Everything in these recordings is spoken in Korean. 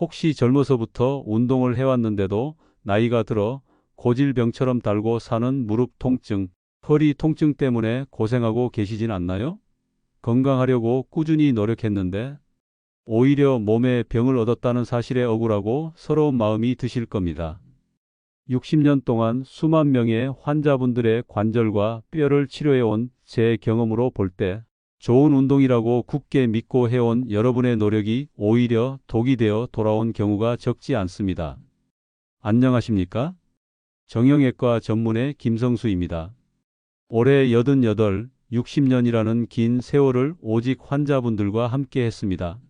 혹시 젊어서부터 운동을 해왔는데도 나이가 들어 고질병처럼 달고 사는 무릎 통증, 허리 통증 때문에 고생하고 계시진 않나요? 건강하려고 꾸준히 노력했는데 오히려 몸에 병을 얻었다는 사실에 억울하고 서러운 마음이 드실 겁니다. 60년 동안 수만 명의 환자분들의 관절과 뼈를 치료해온 제 경험으로 볼 때 좋은 운동이라고 굳게 믿고 해온 여러분의 노력이 오히려 독이 되어 돌아온 경우가 적지 않습니다. 안녕하십니까? 정형외과 전문의 김성수입니다. 올해 88, 60년이라는 긴 세월을 오직 환자분들과 함께 했습니다.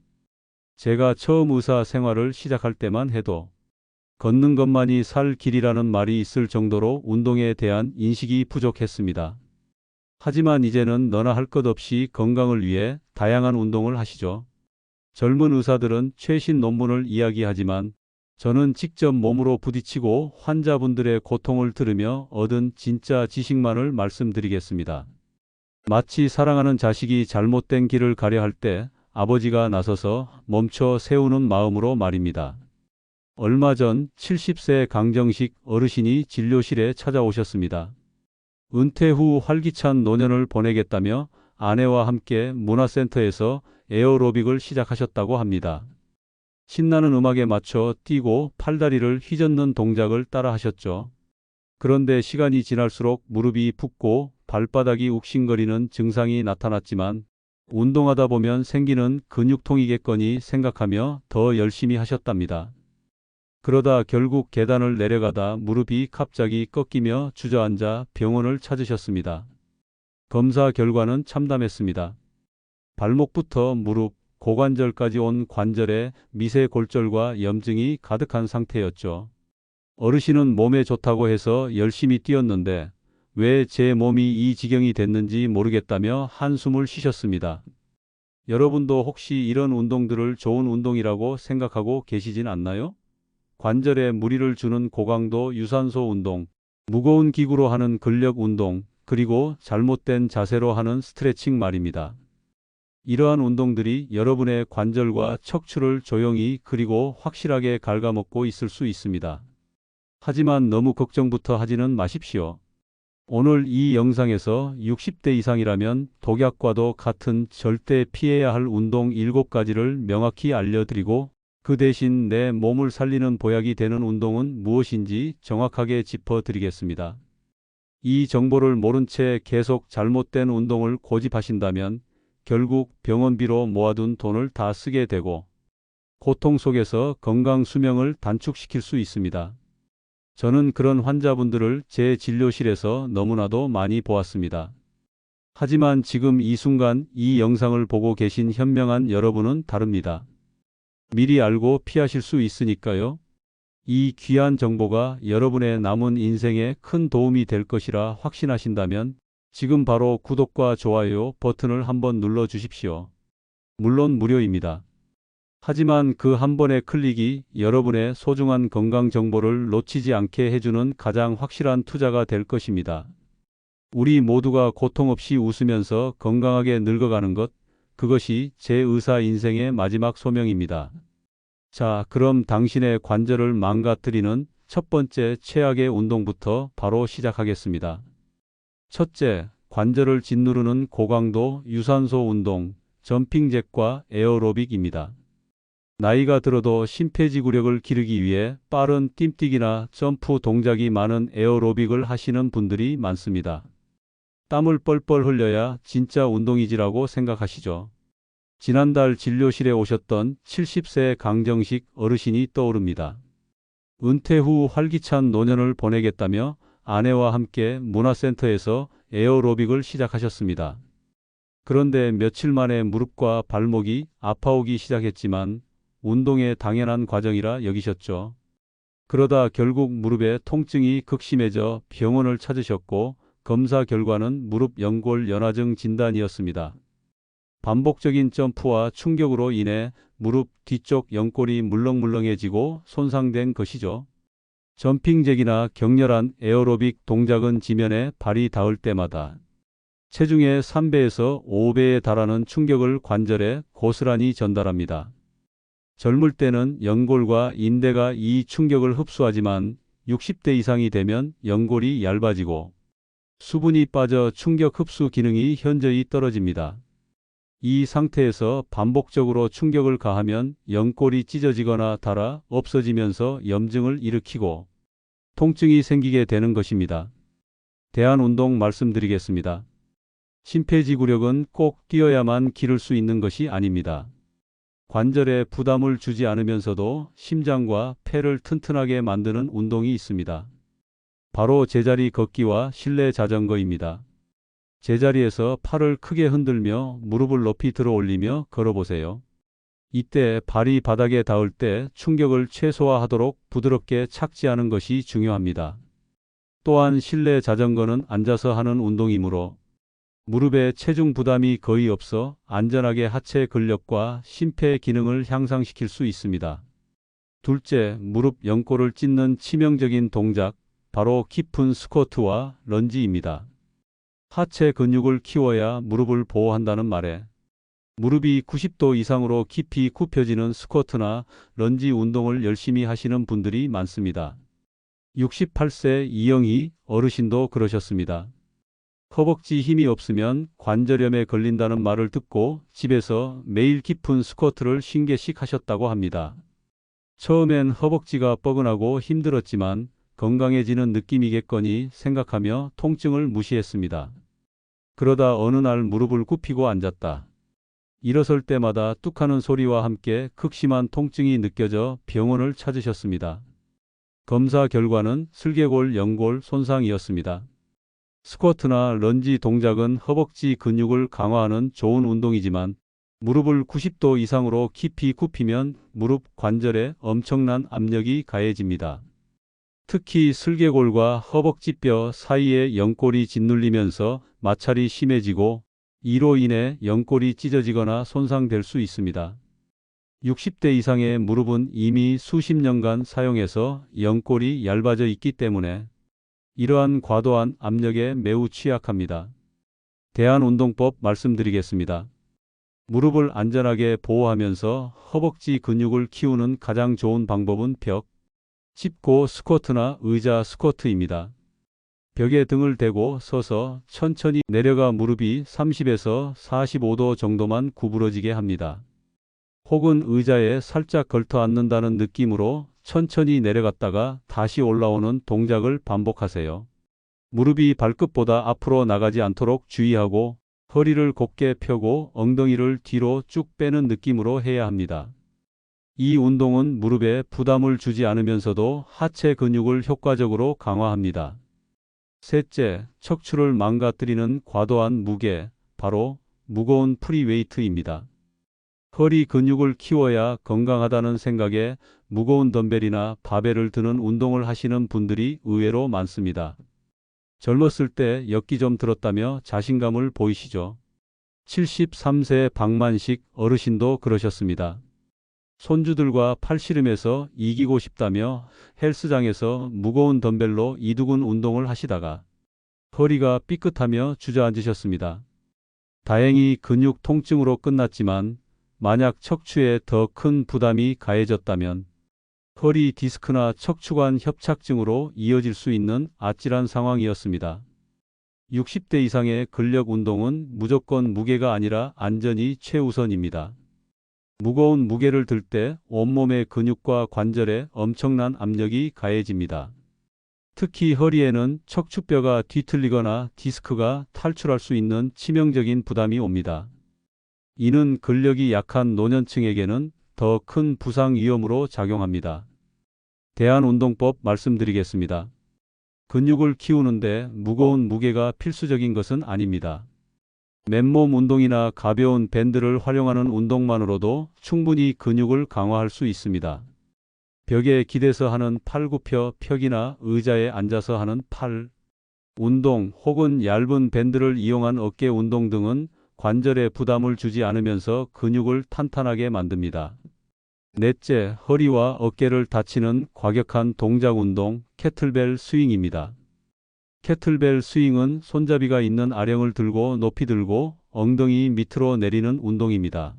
제가 처음 의사 생활을 시작할 때만 해도 걷는 것만이 살 길이라는 말이 있을 정도로 운동에 대한 인식이 부족했습니다. 하지만 이제는 너나 할 것 없이 건강을 위해 다양한 운동을 하시죠. 젊은 의사들은 최신 논문을 이야기하지만 저는 직접 몸으로 부딪히고 환자분들의 고통을 들으며 얻은 진짜 지식만을 말씀드리겠습니다. 마치 사랑하는 자식이 잘못된 길을 가려 할 때 아버지가 나서서 멈춰 세우는 마음으로 말입니다. 얼마 전 70세 강정식 어르신이 진료실에 찾아오셨습니다. 은퇴 후 활기찬 노년을 보내겠다며 아내와 함께 문화센터에서 에어로빅을 시작하셨다고 합니다. 신나는 음악에 맞춰 뛰고 팔다리를 휘젓는 동작을 따라 하셨죠. 그런데 시간이 지날수록 무릎이 붓고 발바닥이 욱신거리는 증상이 나타났지만 운동하다 보면 생기는 근육통이겠거니 생각하며 더 열심히 하셨답니다. 그러다 결국 계단을 내려가다 무릎이 갑자기 꺾이며 주저앉아 병원을 찾으셨습니다. 검사 결과는 참담했습니다. 발목부터 무릎, 고관절까지 온 관절에 미세 골절과 염증이 가득한 상태였죠. 어르신은 몸에 좋다고 해서 열심히 뛰었는데 왜 제 몸이 이 지경이 됐는지 모르겠다며 한숨을 쉬셨습니다. 여러분도 혹시 이런 운동들을 좋은 운동이라고 생각하고 계시진 않나요? 관절에 무리를 주는 고강도 유산소 운동, 무거운 기구로 하는 근력 운동, 그리고 잘못된 자세로 하는 스트레칭 말입니다. 이러한 운동들이 여러분의 관절과 척추를 조용히 그리고 확실하게 갉아먹고 있을 수 있습니다. 하지만 너무 걱정부터 하지는 마십시오. 오늘 이 영상에서 60대 이상이라면 독약과도 같은 절대 피해야 할 운동 7가지를 명확히 알려드리고 그 대신 내 몸을 살리는 보약이 되는 운동은 무엇인지 정확하게 짚어드리겠습니다. 이 정보를 모른 채 계속 잘못된 운동을 고집하신다면 결국 병원비로 모아둔 돈을 다 쓰게 되고 고통 속에서 건강 수명을 단축시킬 수 있습니다. 저는 그런 환자분들을 제 진료실에서 너무나도 많이 보았습니다. 하지만 지금 이 순간 이 영상을 보고 계신 현명한 여러분은 다릅니다. 미리 알고 피하실 수 있으니까요. 이 귀한 정보가 여러분의 남은 인생에 큰 도움이 될 것이라 확신하신다면 지금 바로 구독과 좋아요 버튼을 한번 눌러 주십시오. 물론 무료입니다. 하지만 그 한 번의 클릭이 여러분의 소중한 건강 정보를 놓치지 않게 해주는 가장 확실한 투자가 될 것입니다. 우리 모두가 고통 없이 웃으면서 건강하게 늙어가는 것, 그것이 제 의사 인생의 마지막 소명입니다. 자, 그럼 당신의 관절을 망가뜨리는 첫 번째 최악의 운동부터 바로 시작하겠습니다. 첫째, 관절을 짓누르는 고강도 유산소 운동, 점핑잭과 에어로빅입니다. 나이가 들어도 심폐지구력을 기르기 위해 빠른 뜀뛰기나 점프 동작이 많은 에어로빅을 하시는 분들이 많습니다. 땀을 뻘뻘 흘려야 진짜 운동이지라고 생각하시죠. 지난달 진료실에 오셨던 70세 강정식 어르신이 떠오릅니다. 은퇴 후 활기찬 노년을 보내겠다며 아내와 함께 문화센터에서 에어로빅을 시작하셨습니다. 그런데 며칠 만에 무릎과 발목이 아파오기 시작했지만 운동의 당연한 과정이라 여기셨죠. 그러다 결국 무릎에 통증이 극심해져 병원을 찾으셨고 검사 결과는 무릎 연골 연화증 진단이었습니다. 반복적인 점프와 충격으로 인해 무릎 뒤쪽 연골이 물렁물렁해지고 손상된 것이죠. 점핑잭이나 격렬한 에어로빅 동작은 지면에 발이 닿을 때마다 체중의 3배에서 5배에 달하는 충격을 관절에 고스란히 전달합니다. 젊을 때는 연골과 인대가 이 충격을 흡수하지만 60대 이상이 되면 연골이 얇아지고 수분이 빠져 충격 흡수 기능이 현저히 떨어집니다. 이 상태에서 반복적으로 충격을 가하면 연골이 찢어지거나 닳아 없어지면서 염증을 일으키고 통증이 생기게 되는 것입니다. 대한 운동 말씀드리겠습니다. 심폐지구력은 꼭 뛰어야만 기를 수 있는 것이 아닙니다. 관절에 부담을 주지 않으면서도 심장과 폐를 튼튼하게 만드는 운동이 있습니다. 바로 제자리 걷기와 실내 자전거입니다. 제자리에서 팔을 크게 흔들며 무릎을 높이 들어 올리며 걸어보세요. 이때 발이 바닥에 닿을 때 충격을 최소화하도록 부드럽게 착지하는 것이 중요합니다. 또한 실내 자전거는 앉아서 하는 운동이므로 무릎에 체중 부담이 거의 없어 안전하게 하체 근력과 심폐 기능을 향상시킬 수 있습니다. 둘째, 무릎 연골을 찢는 치명적인 동작, 바로 깊은 스쿼트와 런지입니다. 하체 근육을 키워야 무릎을 보호한다는 말에 무릎이 90도 이상으로 깊이 굽혀지는 스쿼트나 런지 운동을 열심히 하시는 분들이 많습니다. 68세 이영희 어르신도 그러셨습니다. 허벅지 힘이 없으면 관절염에 걸린다는 말을 듣고 집에서 매일 깊은 스쿼트를 50개씩 하셨다고 합니다. 처음엔 허벅지가 뻐근하고 힘들었지만 건강해지는 느낌이겠거니 생각하며 통증을 무시했습니다. 그러다 어느 날 무릎을 굽히고 앉았다. 일어설 때마다 뚝하는 소리와 함께 극심한 통증이 느껴져 병원을 찾으셨습니다. 검사 결과는 슬개골 연골 손상이었습니다. 스쿼트나 런지 동작은 허벅지 근육을 강화하는 좋은 운동이지만 무릎을 90도 이상으로 깊이 굽히면 무릎 관절에 엄청난 압력이 가해집니다. 특히 슬개골과 허벅지뼈 사이에 연골이 짓눌리면서 마찰이 심해지고 이로 인해 연골이 찢어지거나 손상될 수 있습니다. 60대 이상의 무릎은 이미 수십 년간 사용해서 연골이 얇아져 있기 때문에 이러한 과도한 압력에 매우 취약합니다. 대한운동법 말씀드리겠습니다. 무릎을 안전하게 보호하면서 허벅지 근육을 키우는 가장 좋은 방법은 벽, 짚고 스쿼트나 의자 스쿼트입니다. 벽에 등을 대고 서서 천천히 내려가 무릎이 30에서 45도 정도만 구부러지게 합니다. 혹은 의자에 살짝 걸터 앉는다는 느낌으로 천천히 내려갔다가 다시 올라오는 동작을 반복하세요. 무릎이 발끝보다 앞으로 나가지 않도록 주의하고 허리를 곧게 펴고 엉덩이를 뒤로 쭉 빼는 느낌으로 해야 합니다. 이 운동은 무릎에 부담을 주지 않으면서도 하체 근육을 효과적으로 강화합니다. 셋째, 척추를 망가뜨리는 과도한 무게, 바로 무거운 프리웨이트입니다. 허리 근육을 키워야 건강하다는 생각에 무거운 덤벨이나 바벨을 드는 운동을 하시는 분들이 의외로 많습니다. 젊었을 때 엽기 좀 들었다며 자신감을 보이시죠? 73세 박만식 어르신도 그러셨습니다. 손주들과 팔씨름에서 이기고 싶다며 헬스장에서 무거운 덤벨로 이두근 운동을 하시다가 허리가 삐끗하며 주저앉으셨습니다. 다행히 근육 통증으로 끝났지만 만약 척추에 더 큰 부담이 가해졌다면 허리 디스크나 척추관 협착증으로 이어질 수 있는 아찔한 상황이었습니다. 60대 이상의 근력 운동은 무조건 무게가 아니라 안전이 최우선입니다. 무거운 무게를 들 때 온몸의 근육과 관절에 엄청난 압력이 가해집니다. 특히 허리에는 척추뼈가 뒤틀리거나 디스크가 탈출할 수 있는 치명적인 부담이 옵니다. 이는 근력이 약한 노년층에게는 더 큰 부상 위험으로 작용합니다. 대한운동법 말씀드리겠습니다. 근육을 키우는데 무거운 무게가 필수적인 것은 아닙니다. 맨몸 운동이나 가벼운 밴드를 활용하는 운동만으로도 충분히 근육을 강화할 수 있습니다. 벽에 기대서 하는 팔굽혀 펴기나 의자에 앉아서 하는 팔 운동 혹은 얇은 밴드를 이용한 어깨 운동 등은 관절에 부담을 주지 않으면서 근육을 탄탄하게 만듭니다. 넷째, 허리와 어깨를 다치는 과격한 동작 운동, 캐틀벨 스윙입니다. 캐틀벨 스윙은 손잡이가 있는 아령을 들고 높이 들고 엉덩이 밑으로 내리는 운동입니다.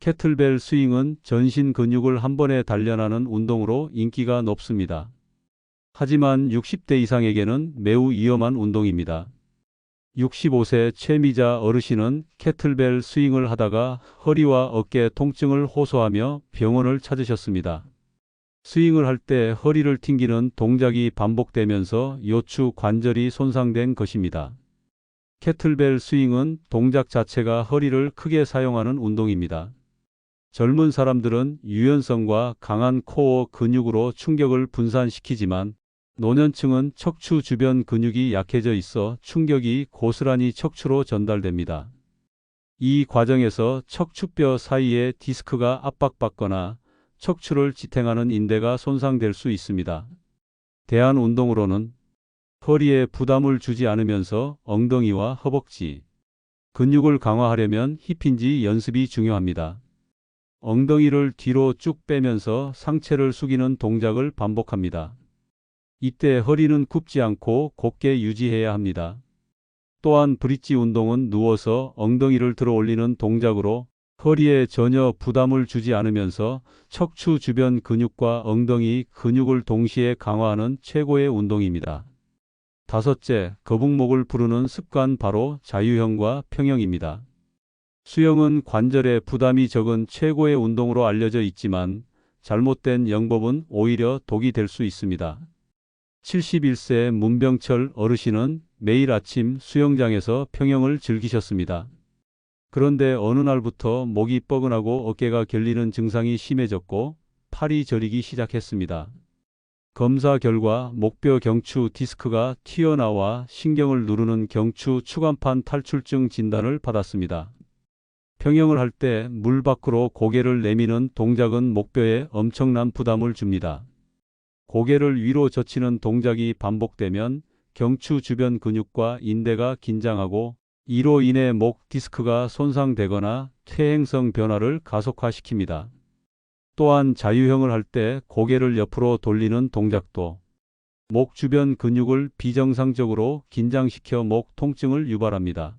캐틀벨 스윙은 전신 근육을 한 번에 단련하는 운동으로 인기가 높습니다. 하지만 60대 이상에게는 매우 위험한 운동입니다. 65세 최미자 어르신은 캐틀벨 스윙을 하다가 허리와 어깨 통증을 호소하며 병원을 찾으셨습니다. 스윙을 할 때 허리를 튕기는 동작이 반복되면서 요추 관절이 손상된 것입니다. 캐틀벨 스윙은 동작 자체가 허리를 크게 사용하는 운동입니다. 젊은 사람들은 유연성과 강한 코어 근육으로 충격을 분산시키지만 노년층은 척추 주변 근육이 약해져 있어 충격이 고스란히 척추로 전달됩니다. 이 과정에서 척추뼈 사이에 디스크가 압박받거나 척추를 지탱하는 인대가 손상될 수 있습니다. 대한 운동으로는 허리에 부담을 주지 않으면서 엉덩이와 허벅지, 근육을 강화하려면 힙힌지 연습이 중요합니다. 엉덩이를 뒤로 쭉 빼면서 상체를 숙이는 동작을 반복합니다. 이때 허리는 굽지 않고 곧게 유지해야 합니다. 또한 브릿지 운동은 누워서 엉덩이를 들어 올리는 동작으로 허리에 전혀 부담을 주지 않으면서 척추 주변 근육과 엉덩이 근육을 동시에 강화하는 최고의 운동입니다. 다섯째, 거북목을 부르는 습관 바로 자유형과 평형입니다. 수영은 관절에 부담이 적은 최고의 운동으로 알려져 있지만 잘못된 영법은 오히려 독이 될 수 있습니다. 71세 문병철 어르신은 매일 아침 수영장에서 평형을 즐기셨습니다. 그런데 어느 날부터 목이 뻐근하고 어깨가 결리는 증상이 심해졌고 팔이 저리기 시작했습니다. 검사 결과 목뼈 경추 디스크가 튀어나와 신경을 누르는 경추 추간판 탈출증 진단을 받았습니다. 평형을 할 때 물 밖으로 고개를 내미는 동작은 목뼈에 엄청난 부담을 줍니다. 고개를 위로 젖히는 동작이 반복되면 경추 주변 근육과 인대가 긴장하고 이로 인해 목 디스크가 손상되거나 퇴행성 변화를 가속화시킵니다. 또한 자유형을 할 때 고개를 옆으로 돌리는 동작도 목 주변 근육을 비정상적으로 긴장시켜 목 통증을 유발합니다.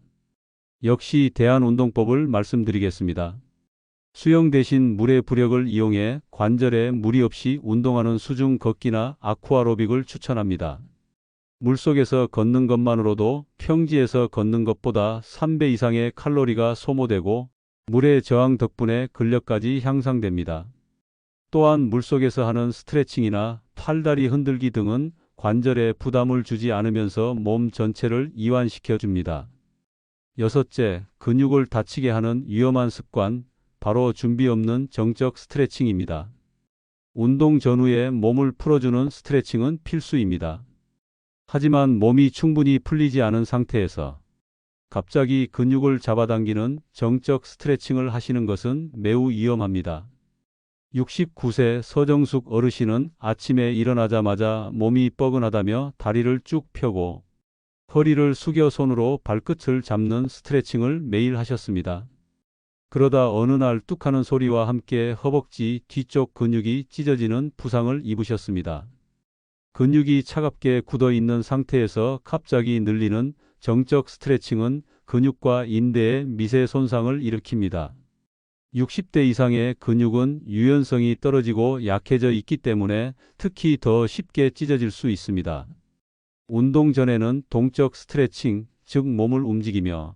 역시 대한운동법을 말씀드리겠습니다. 수영 대신 물의 부력을 이용해 관절에 무리 없이 운동하는 수중 걷기나 아쿠아로빅을 추천합니다. 물속에서 걷는 것만으로도 평지에서 걷는 것보다 3배 이상의 칼로리가 소모되고 물의 저항 덕분에 근력까지 향상됩니다. 또한 물속에서 하는 스트레칭이나 팔다리 흔들기 등은 관절에 부담을 주지 않으면서 몸 전체를 이완시켜 줍니다. 여섯째, 근육을 다치게 하는 위험한 습관, 바로 준비 없는 정적 스트레칭입니다. 운동 전후에 몸을 풀어주는 스트레칭은 필수입니다. 하지만 몸이 충분히 풀리지 않은 상태에서 갑자기 근육을 잡아당기는 정적 스트레칭을 하시는 것은 매우 위험합니다. 69세 서정숙 어르신은 아침에 일어나자마자 몸이 뻐근하다며 다리를 쭉 펴고 허리를 숙여 손으로 발끝을 잡는 스트레칭을 매일 하셨습니다. 그러다 어느 날 뚝하는 소리와 함께 허벅지 뒤쪽 근육이 찢어지는 부상을 입으셨습니다. 근육이 차갑게 굳어 있는 상태에서 갑자기 늘리는 정적 스트레칭은 근육과 인대에 미세 손상을 일으킵니다. 60대 이상의 근육은 유연성이 떨어지고 약해져 있기 때문에 특히 더 쉽게 찢어질 수 있습니다. 운동 전에는 동적 스트레칭, 즉 몸을 움직이며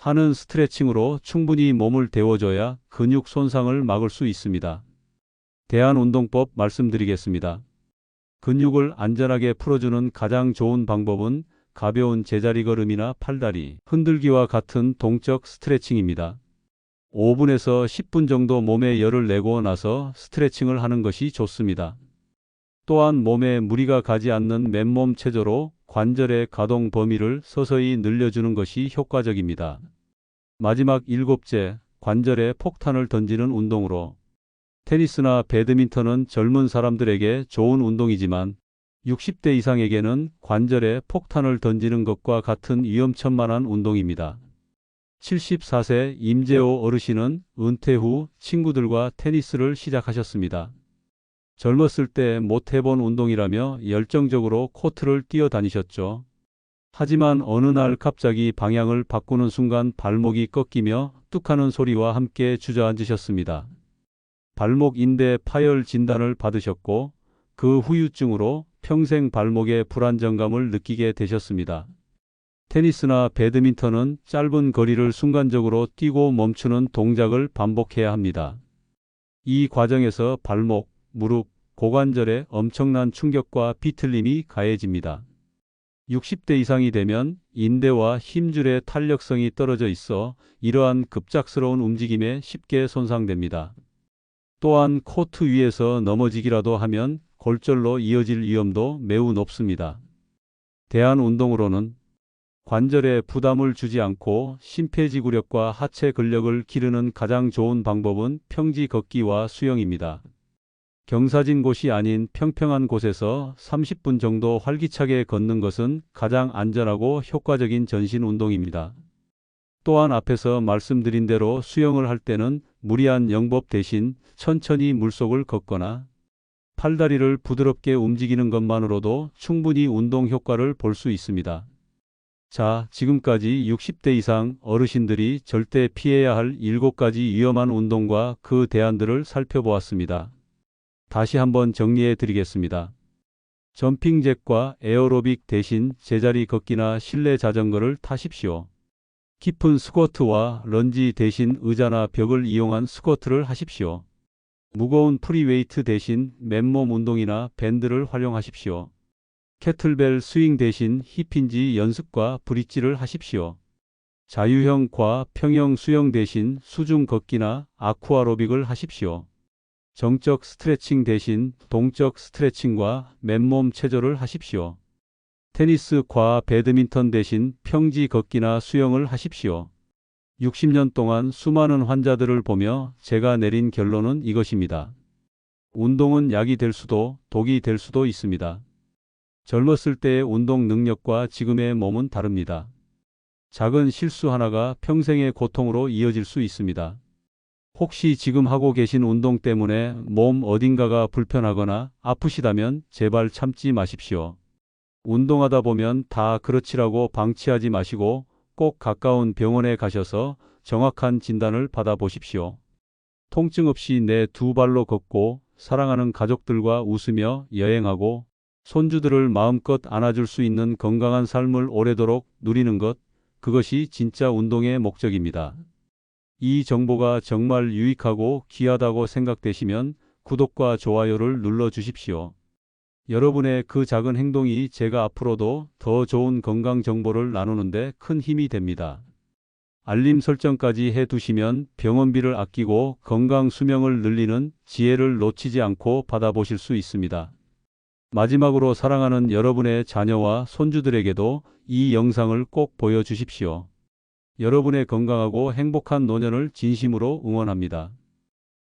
하는 스트레칭으로 충분히 몸을 데워줘야 근육 손상을 막을 수 있습니다. 대한운동법 말씀드리겠습니다. 근육을 안전하게 풀어주는 가장 좋은 방법은 가벼운 제자리 걸음이나 팔다리, 흔들기와 같은 동적 스트레칭입니다. 5분에서 10분 정도 몸에 열을 내고 나서 스트레칭을 하는 것이 좋습니다. 또한 몸에 무리가 가지 않는 맨몸 체조로 관절의 가동 범위를 서서히 늘려주는 것이 효과적입니다. 마지막 일곱째, 관절에 폭탄을 던지는 운동으로 테니스나 배드민턴은 젊은 사람들에게 좋은 운동이지만 60대 이상에게는 관절에 폭탄을 던지는 것과 같은 위험천만한 운동입니다. 74세 임재호 어르신은 은퇴 후 친구들과 테니스를 시작하셨습니다. 젊었을 때 못 해본 운동이라며 열정적으로 코트를 뛰어다니셨죠. 하지만 어느 날 갑자기 방향을 바꾸는 순간 발목이 꺾이며 뚝하는 소리와 함께 주저앉으셨습니다. 발목 인대 파열 진단을 받으셨고 그 후유증으로 평생 발목의 불안정감을 느끼게 되셨습니다. 테니스나 배드민턴은 짧은 거리를 순간적으로 뛰고 멈추는 동작을 반복해야 합니다. 이 과정에서 발목, 무릎, 고관절에 엄청난 충격과 비틀림이 가해집니다. 60대 이상이 되면 인대와 힘줄의 탄력성이 떨어져 있어 이러한 급작스러운 움직임에 쉽게 손상됩니다. 또한 코트 위에서 넘어지기라도 하면 골절로 이어질 위험도 매우 높습니다. 대한 운동으로는 관절에 부담을 주지 않고 심폐지구력과 하체 근력을 기르는 가장 좋은 방법은 평지 걷기와 수영입니다. 경사진 곳이 아닌 평평한 곳에서 30분 정도 활기차게 걷는 것은 가장 안전하고 효과적인 전신 운동입니다. 또한 앞에서 말씀드린 대로 수영을 할 때는 무리한 영법 대신 천천히 물속을 걷거나 팔다리를 부드럽게 움직이는 것만으로도 충분히 운동 효과를 볼 수 있습니다. 자, 지금까지 60대 이상 어르신들이 절대 피해야 할 7가지 위험한 운동과 그 대안들을 살펴보았습니다. 다시 한번 정리해 드리겠습니다. 점핑잭과 에어로빅 대신 제자리 걷기나 실내 자전거를 타십시오. 깊은 스쿼트와 런지 대신 의자나 벽을 이용한 스쿼트를 하십시오. 무거운 프리웨이트 대신 맨몸 운동이나 밴드를 활용하십시오. 캐틀벨 스윙 대신 힙힌지 연습과 브릿지를 하십시오. 자유형 과 평형 수영 대신 수중 걷기나 아쿠아로빅을 하십시오. 정적 스트레칭 대신 동적 스트레칭과 맨몸 체조를 하십시오. 테니스 과 배드민턴 대신 평지 걷기나 수영을 하십시오. 60년 동안 수많은 환자들을 보며 제가 내린 결론은 이것입니다. 운동은 약이 될 수도 독이 될 수도 있습니다. 젊었을 때의 운동 능력과 지금의 몸은 다릅니다. 작은 실수 하나가 평생의 고통으로 이어질 수 있습니다. 혹시 지금 하고 계신 운동 때문에 몸 어딘가가 불편하거나 아프시다면 제발 참지 마십시오. 운동하다 보면 다 그렇지라고 방치하지 마시고 꼭 가까운 병원에 가셔서 정확한 진단을 받아보십시오. 통증 없이 내 두 발로 걷고 사랑하는 가족들과 웃으며 여행하고 손주들을 마음껏 안아줄 수 있는 건강한 삶을 오래도록 누리는 것, 그것이 진짜 운동의 목적입니다. 이 정보가 정말 유익하고 귀하다고 생각되시면 구독과 좋아요를 눌러 주십시오. 여러분의 그 작은 행동이 제가 앞으로도 더 좋은 건강 정보를 나누는데 큰 힘이 됩니다. 알림 설정까지 해 두시면 병원비를 아끼고 건강 수명을 늘리는 지혜를 놓치지 않고 받아보실 수 있습니다. 마지막으로 사랑하는 여러분의 자녀와 손주들에게도 이 영상을 꼭 보여주십시오. 여러분의 건강하고 행복한 노년을 진심으로 응원합니다.